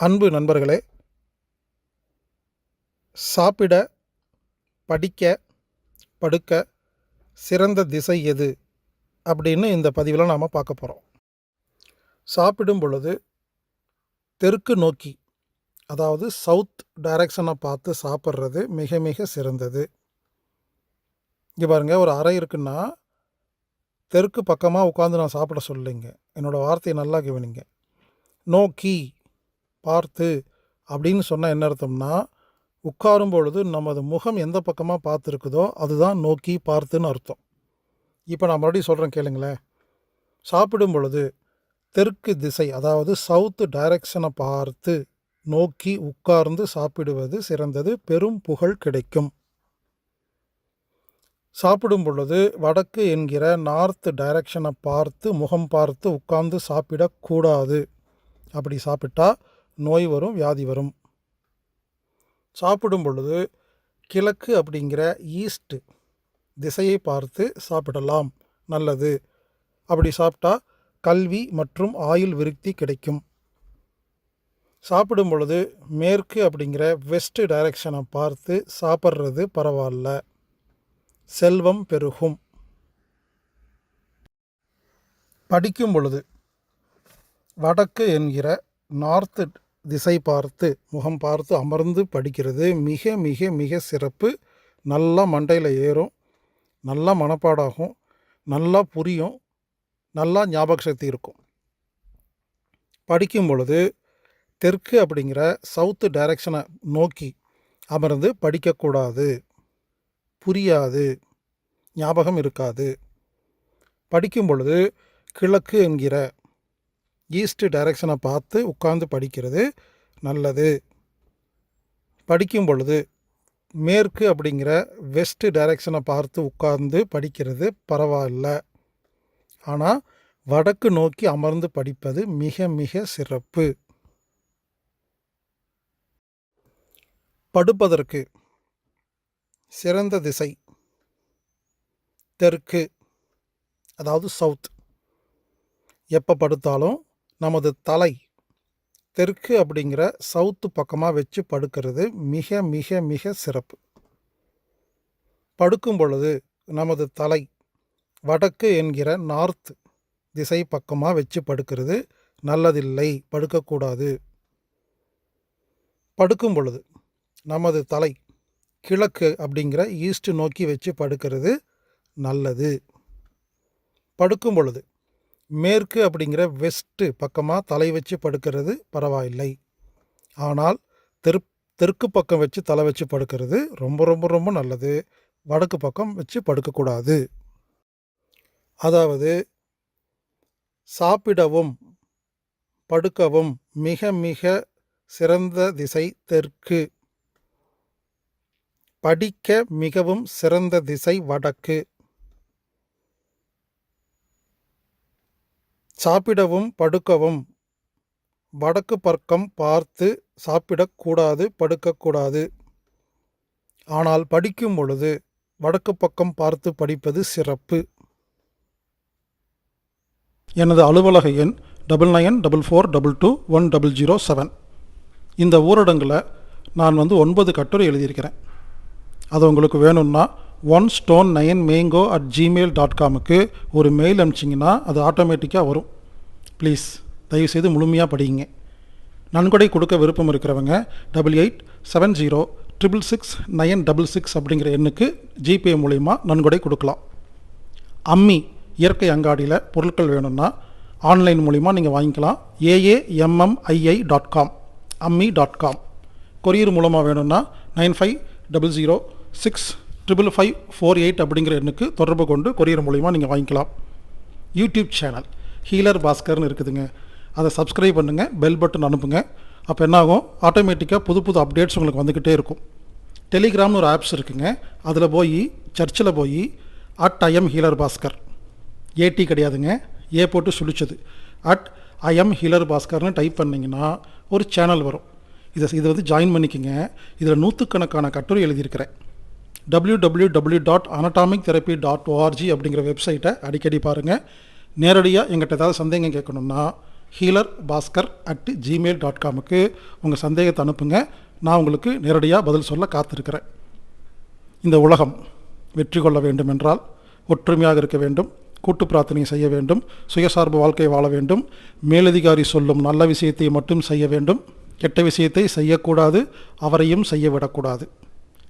அன்பு நண்பர்களே சாப்பிட படிக்க படுக்க சிறந்த திசை எது அப்படின்னு இந்த பதிவில் நாம் பார்க்க போகிறோம் சாப்பிடும் பொழுது தெற்கு நோக்கி அதாவது சவுத் டைரக்ஷனை பார்த்து சாப்பிட்றது மிக மிக சிறந்தது. இங்கே பாருங்கள் ஒரு அறை இருக்குன்னா தெற்கு பக்கமாக உட்காந்து நான் சாப்பிட சொல்லிங்க. என்னோடய வார்த்தையை நல்லா கவனிங்க. நோக்கி பார்த்து அப்படின்னு சொன்னால் என்ன அர்த்தம்னா உட்காரும் பொழுது நமது முகம் எந்த பக்கமாக பார்த்துருக்குதோ அதுதான் நோக்கி பார்த்துன்னு அர்த்தம். இப்போ நான் மறுபடியும் சொல்கிறேன் கேளுங்களேன். சாப்பிடும் பொழுது தெற்கு திசை அதாவது சவுத்து டைரக்ஷனை பார்த்து நோக்கி உட்கார்ந்து சாப்பிடுவது சிறந்தது பெரும் புகழ் கிடைக்கும். சாப்பிடும் பொழுது வடக்கு என்கிற நார்த் டைரக்ஷனை பார்த்து முகம் பார்த்து உட்கார்ந்து சாப்பிடக்கூடாது. அப்படி சாப்பிட்டா நோய் வரும் வியாதி வரும். சாப்பிடும் பொழுது கிழக்கு அப்படிங்கிற ஈஸ்ட் திசையை பார்த்து சாப்பிடலாம் நல்லது. அப்படி சாப்பிட்டா கல்வி மற்றும் ஆயுள் விருத்தி கிடைக்கும். சாப்பிடும் பொழுது மேற்கு அப்படிங்கிற வெஸ்ட் டைரக்ஷனை பார்த்து சாப்பிட்றது பரவாயில்ல. செல்வம் பெருகும். படிக்கும் பொழுது வடக்கு என்கிற நார்த்து திசை பார்த்து முகம் பார்த்து அமர்ந்து படிக்கிறது மிக மிக மிக சிறப்பு. நல்லா மண்டையில் ஏறும். நல்லா மனப்பாடாகும். நல்லா புரியும். நல்லா ஞாபக சக்தி இருக்கும். படிக்கும் பொழுது தெற்கு அப்படிங்கிற சவுத்து டைரக்ஷனை நோக்கி அமர்ந்து படிக்கக்கூடாது. புரியாது. ஞாபகம் இருக்காது. படிக்கும் பொழுது கிழக்கு என்கிற ஈஸ்ட் டைரக்ஷனை பார்த்து உட்கார்ந்து படிக்கிறது நல்லது. படிக்கும் பொழுது மேற்கு அப்படிங்கிற வெஸ்ட் டைரக்ஷனை பார்த்து உட்கார்ந்து படிக்கிறது பரவாயில்ல. ஆனால் வடக்கு நோக்கி அமர்ந்து படிப்பது மிக மிக சிறப்பு. படுப்பதற்கு சிறந்த திசை தெற்கு அதாவது சவுத். எப்போ படுத்தாலும் நமது தலை தெற்கு அப்படிங்கிற சவுத்து பக்கமாக வச்சு படுக்கிறது மிக மிக மிக சிறப்பு. படுக்கும் பொழுது நமது தலை வடக்கு என்கிற நார்த் திசை பக்கமாக வச்சு படுக்கிறது நல்லதில்லை படுக்கக்கூடாது. படுக்கும் பொழுது நமது தலை கிழக்கு அப்படிங்கிற ஈஸ்ட் நோக்கி வச்சு படுக்கிறது நல்லது. படுக்கும் பொழுது மேற்கு அப்படிங்கிற வெஸ்ட்டு பக்கமாக தலை வச்சு படுக்கிறது பரவாயில்லை. ஆனால் தெரு தெற்கு பக்கம் வச்சு தலை வச்சு படுக்கிறது ரொம்ப ரொம்ப ரொம்ப நல்லது. வடக்கு பக்கம் வச்சு படுக்கக்கூடாது. அதாவது சாப்பிடவும் படுக்கவும் மிக மிக சிறந்த திசை தெற்கு. படிக்க மிகவும் சிறந்த திசை வடக்கு. சாப்பிடவும் படுக்கவும். வடக்கு பக்கம் பார்த்து சாப்பிடக்கூடாது படுக்கக்கூடாது ஆனால் படிக்கும் பொழுது வடக்கு பக்கம் பார்த்து படிப்பது சிறப்பு. எனது அலுவலக எண் double nine double four double two one double zero seven இந்த ஊரடங்கில் நான் வந்து ஒன்பது கட்டுரை எழுதியிருக்கிறேன். அது உங்களுக்கு வேணும்னா one stone nine mango at Gmail dot காமுக்கு ஒரு மெயில் அனுப்பிச்சிங்கன்னா அது ஆட்டோமேட்டிக்காக வரும். ப்ளீஸ் தயவுசெய்து முழுமையாக படிங்க நன்கொடை கொடுக்க விருப்பம் இருக்கிறவங்க double eight seven zero triple six nine double six அப்படிங்கிற எண்ணுக்கு ஜிபே மூலிமா நன்கொடை கொடுக்கலாம். அம்மி இயற்கை அங்காடியில் பொருட்கள் வேணும்னா ஆன்லைன் மூலிமா நீங்கள் வாங்கிக்கலாம். A A M M I I dot com Ammi dot com courier மூலமாக வேணும்னா nine five double zero six triple five four eight அப்படிங்கிற எண்ணுக்கு தொடர்பு கொண்டு கொரியர் மூலிமா நீங்கள் வாங்கிக்கலாம். யூடியூப் சேனல் ஹீலர் பாஸ்கர்னு இருக்குதுங்க. அதை சப்ஸ்கிரைப் பண்ணுங்கள் பெல் பட்டன் அனுப்புங்க. அப்போ என்னாகும்? ஆட்டோமேட்டிக்காக புது புது அப்டேட்ஸ் உங்களுக்கு வந்துக்கிட்டே இருக்கும். டெலிகிராம்னு ஒரு ஆப்ஸ் இருக்குங்க. அதில் போய் சர்ச்சில் போய் at IM healer Bhaskar. AT கிடையாதுங்க. ஏ போட்டு சுழிச்சது. அட் ஐஎம் ஹீலர் பாஸ்கர்னு டைப் பண்ணிங்கன்னா ஒரு சேனல் வரும். இதை இதை வந்து ஜாயின் பண்ணிக்கோங்க. இதில் நூற்றுக்கணக்கான கட்டுரை எழுதியிருக்கிறேன். W W W dot anatomic therapy dot ORG அப்படிங்கிற வெப்சைட்டை அடிக்கடி பாருங்கள் நேரடியாக எங்கிட்ட ஏதாவது சந்தேகம் கேட்கணும்னா healer Bhaskar at Gmail dot காமுக்கு உங்கள் சந்தேகத்தை அனுப்புங்க. நான் உங்களுக்கு நேரடியாக பதில் சொல்ல காத்திருக்கிறேன். இந்த உலகம் வெற்றி கொள்ள வேண்டும் என்றால் ஒற்றுமையாக இருக்க வேண்டும். கூட்டு பிரார்த்தனை செய்ய வேண்டும். சுயசார்பு வாழ்க்கை வாழ வேண்டும். மேலதிகாரி சொல்லும் நல்ல விஷயத்தை மட்டும் செய்ய வேண்டும். கெட்ட விஷயத்தை செய்யக்கூடாது. அவரையும் செய்ய விடக்கூடாது.